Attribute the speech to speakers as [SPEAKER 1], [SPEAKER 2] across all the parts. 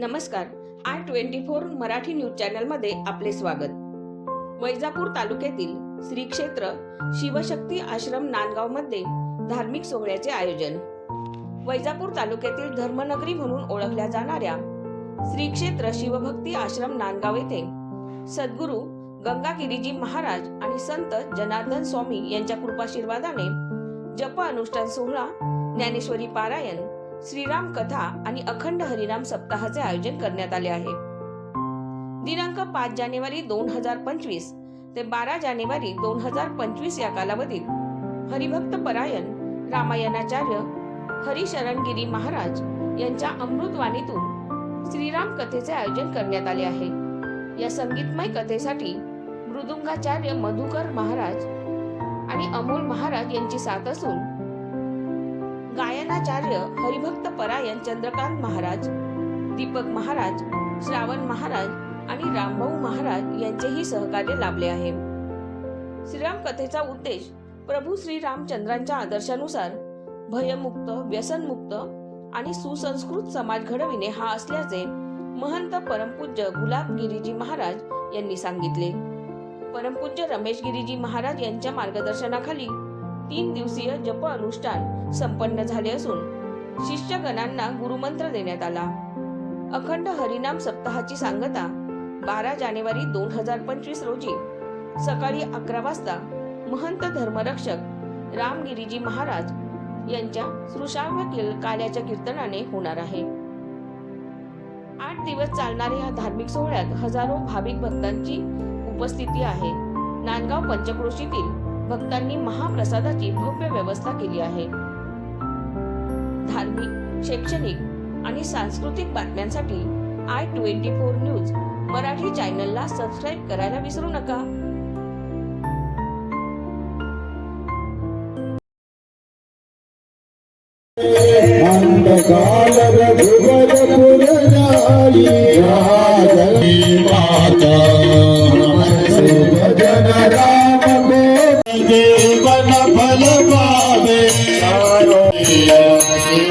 [SPEAKER 1] नमस्कार. I twenty four Marathi news चॅनलमध्ये आपले स्वागत. वैजापूर तालुक्यातील श्री क्षेत्र शिवशक्ती आश्रम नांदगावमध्ये धार्मिक सोहळ्याचे आयोजन. वैजापूर तालुक्यातील धर्मनगरी म्हणून ओळखल्या जाणाऱ्या श्री क्षेत्र शिवभक्ती आश्रम नांदगाव येथे सद्गुरू गंगागिरीजी महाराज आणि संत जनार्दन स्वामी यांच्या कृपाशीर्वादाने जप अनुष्ठान सोहळा ज्ञानेश्वरी पारायण श्रीराम कथा आणि अखंड हरिनाम सप्ताहाचे आयोजन करण्यात आले आहे. दिनांक पाच जानेवारी दोन हजार पंचवीस ते बारा जानेवारी दोन हजार पंचवीस या कालावधीत हरिभक्त परायण रामायणाचार्य हरिशरणगिरी महाराज यांच्या अमृतवाणीतून श्रीराम कथेचे आयोजन करण्यात आले आहे. या संगीतमय कथेसाठी मृदुंगाचार्य मधुकर महाराज आणि अमोल महाराज यांची साथ असून गायनाचार्य हरिभक्त परायण चंद्रकांत महाराज दीपक महाराज श्रावण महाराज आणि रामभाऊ महाराज यांचेही सहकार्य लाभले आहे. श्रीराम कथेचा उद्देश प्रभू श्री रामचंद्रांच्या आदर्शानुसार भयमुक्त व्यसनमुक्त आणि सुसंस्कृत समाज घडविणे हा असल्याचे महंत परमपूज्य गुलाब गिरीजी महाराज यांनी सांगितले. परमपूज्य रमेश गिरीजी महाराज यांच्या मार्गदर्शनाखाली तीन दिवसीय जप अनुष्ठान संपन्न झाले असून शिष्यगणांना गुरुमंत्र देण्यात आला. अखंड हरिनाम सप्ताहाची सांगता बारा जानेवारी दोन हजार पंचवीस रोजी सकाळी अकरा वाजता महंत धर्मरक्षक रामगिरीजी महाराज यांच्या सृशाव्य काल्याच्या कीर्तनाने होणार आहे. आठ दिवस चालणाऱ्या या धार्मिक सोहळ्यात हजारो भाविक भक्तांची उपस्थिती आहे. नांदगाव पंचक्रोशीतील भक्तांनी महाप्रसादाची भव्य व्यवस्था केली आहे. धार्मिक शैक्षणिक आणि सांस्कृतिक बातम्यांसाठी I twenty four news Marathi चॅनलला सबस्क्राईब करायला विसरू नका.
[SPEAKER 2] अंधकाल रघुवर राजनी माता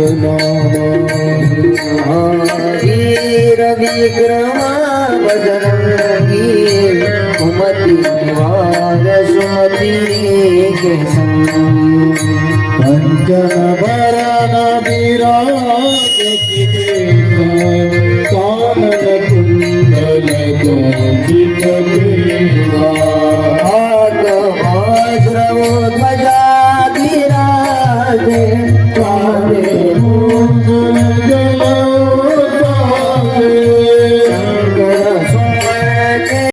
[SPEAKER 2] वीरा मन भ्रम बचन ध्यान जोलावे भरण विराज